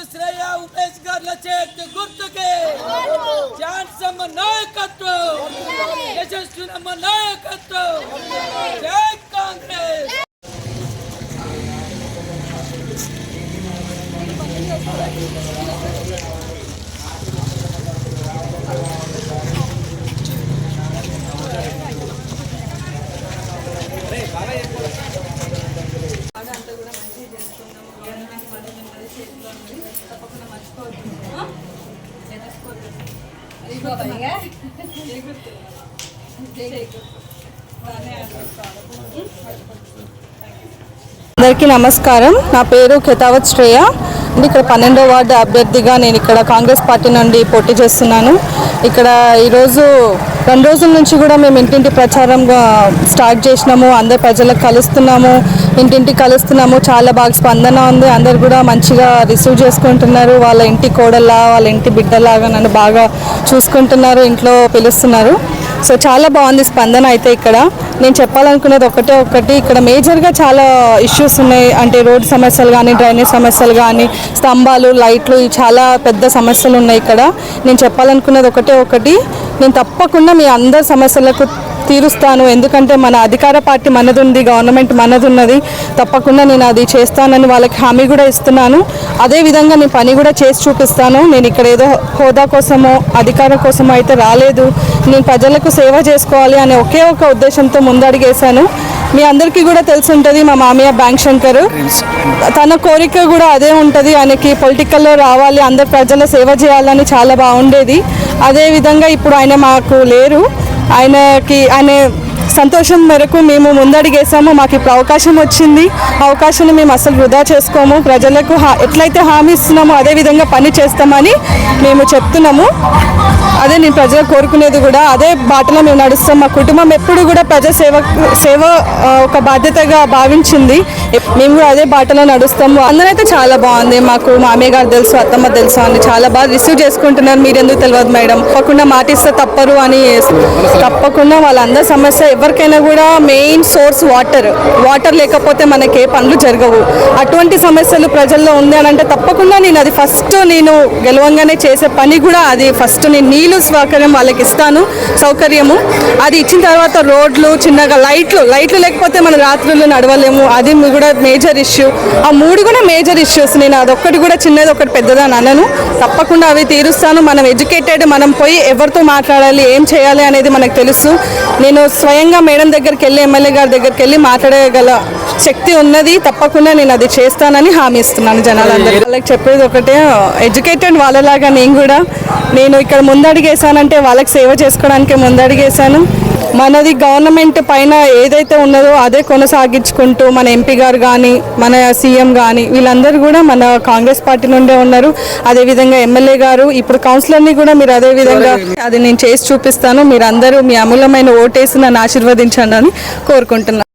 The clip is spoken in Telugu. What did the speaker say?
ಮತ್ತು ಶ್ರೇಯ ಉಮೇಶ್ ಗರ್ಲಚೇಟ್ ಗುರ್ತುಗೆ ಚಾನ್ಸ್ ನಮ್ಮ ನಾಯಕತ್ವ ಯಶಸ್ಸು ನಮ್ಮ ನಾಯಕತ್ವ ಜೈ ಕಾಂಗ್ರೆಸ್ Thank you. గుర్తు. అందరికీ నమస్కారం నా పేరు ఖెతావత్ శ్రేయ అండ్ ఇక్కడ పన్నెండో వార్డు అభ్యర్థిగా నేను ఇక్కడ కాంగ్రెస్ పార్టీ నుండి పోటీ చేస్తున్నాను ఇక్కడ ఈరోజు రెండు రోజుల నుంచి కూడా మేము ఇంటింటి ప్రచారంగా స్టార్ట్ చేసినాము. అందరు ప్రజలకు కలుస్తున్నాము. ఇంటింటి కలుస్తున్నాము. చాలా బాగా స్పందన ఉంది. అందరు కూడా మంచిగా రిసీవ్ చేసుకుంటున్నారు. వాళ్ళ ఇంటి కోడల్లా వాళ్ళ ఇంటి బిడ్డలాగా నన్ను బాగా చూసుకుంటున్నారు ఇంట్లో పిలుస్తున్నారు. సో చాలా బాగుంది స్పందన అయితే ఇక్కడ. నేను చెప్పాలనుకునేది ఒకటే ఒకటి. ఇక్కడ మేజర్గా చాలా ఇష్యూస్ ఉన్నాయి. అంటే రోడ్ సమస్యలు కానీ డ్రైనేజ్ సమస్యలు కానీ స్తంభాలు లైట్లు చాలా పెద్ద సమస్యలు ఉన్నాయి ఇక్కడ. నేను చెప్పాలనుకునేది ఒకటే ఒకటి. నేను తప్పకుండా మీ అందరి సమస్యలకు తీరుస్తాను. ఎందుకంటే మన అధికార పార్టీ మనది ఉంది గవర్నమెంట్ మనది ఉన్నది తప్పకుండా నేను అది చేస్తానని వాళ్ళకి హామీ కూడా ఇస్తున్నాను. అదే విధంగా నేను పని కూడా చేసి చూపిస్తాను. నేను ఇక్కడ ఏదో హోదా కోసమో అధికారం కోసమో అయితే రాలేదు. నేను ప్రజలకు సేవ చేసుకోవాలి అనే ఒకే ఒక ఉద్దేశంతో ముందడిగేశాను. మీ అందరికీ కూడా తెలిసి ఉంటుంది మా మామయ్య బ్యాంక్ శంకర్. తన కోరిక కూడా అదే ఉంటుంది. ఆయనకి పొలిటికల్లో రావాలి అందరు ప్రజల సేవ చేయాలని చాలా బాగుండేది. అదే విధంగా ఇప్పుడు ఆయన మాకు లేరు. ఆయనకి ఆయన సంతోషం మేరకు మేము ముందడిగేసాము. మాకు ఇప్పుడు అవకాశం వచ్చింది. అవకాశాన్ని మేము అసలు వృధా చేసుకోము. ప్రజలకు హా- ఎట్లయితే హామీ ఇస్తున్నామో అదే విధంగా పని చేస్తామని మేము చెప్తున్నాము. అదే నేను ప్రజలు కోరుకునేది కూడా అదే బాటలో మేము నడుస్తాం. మా కుటుంబం ఎప్పుడు కూడా ప్రజా సేవ సేవ ఒక బాధ్యతగా భావించింది. మేము కూడా అదే బాటలో నడుస్తాము. అందరైతే చాలా బాగుంది. మాకు మామయ్య గారు తెలుసు అత్తమ్మ తెలుసు అని చాలా బాగా రిసీవ్ చేసుకుంటున్నారు. మీరు ఎందుకు తెలియదు మేడం. తప్పకుండా మాటిస్తే తప్పరు అని తప్పకుండా వాళ్ళందరి సమస్య ఎవరికైనా కూడా మెయిన్ సోర్స్ వాటర్ వాటర్ లేకపోతే మనకి ఏ పనులు జరగవు. అటువంటి సమస్యలు ప్రజల్లో ఉంది అని అంటే తప్పకుండా నేను అది ఫస్ట్ నేను గెలవంగానే చేసే పని కూడా అది ఫస్ట్ నేను నీళ్ళు సౌకర్యం వాళ్ళకి ఇస్తాను సౌకర్యము. అది ఇచ్చిన తర్వాత రోడ్లు చిన్నగా లైట్లు లైట్లు లేకపోతే మన రాత్రులు నడవలేము. అది కూడా మేజర్ ఇష్యూ. ఆ మూడు కూడా మేజర్ ఇష్యూస్. నేను అదొక్కటి కూడా చిన్నది ఒకటి పెద్దదని అనను. తప్పకుండా అవి తీరుస్తాను. మనం ఎడ్యుకేటెడ్ మనం పోయి ఎవరితో మాట్లాడాలి ఏం చేయాలి అనేది మనకు తెలుసు. నేను స్వయంగా మేడం దగ్గరికి వెళ్ళి ఎమ్మెల్యే గారి దగ్గరికి వెళ్ళి మాట్లాడగల శక్తి ఉన్నది. తప్పకుండా నేను అది చేస్తానని హామీ ఇస్తున్నాను జనాలందరికీ. వాళ్ళకి చెప్పేది ఒకటే ఎడ్యుకేటెడ్ వాళ్ళలాగా నేను కూడా నేను ఇక్కడ ముందడిగేసానంటే వాళ్ళకి సేవ చేసుకోవడానికి ముందడిగేసాను మనది గవర్నమెంట్ పైన ఏదైతే ఉన్నదో అదే కొనసాగించుకుంటూ మన ఎంపీ గారు కానీ మన సీఎం కానీ వీళ్ళందరూ కూడా మన కాంగ్రెస్ పార్టీ నుండే ఉన్నారు. అదేవిధంగా ఎమ్మెల్యే గారు ఇప్పుడు కౌన్సిలర్ని కూడా మీరు అదే విధంగా అది నేను చేసి చూపిస్తాను. మీరు అందరూ మీ అమూల్యమైన ఓటేసి నన్ను ఆశీర్వదించండి అని కోరుకుంటున్నాను.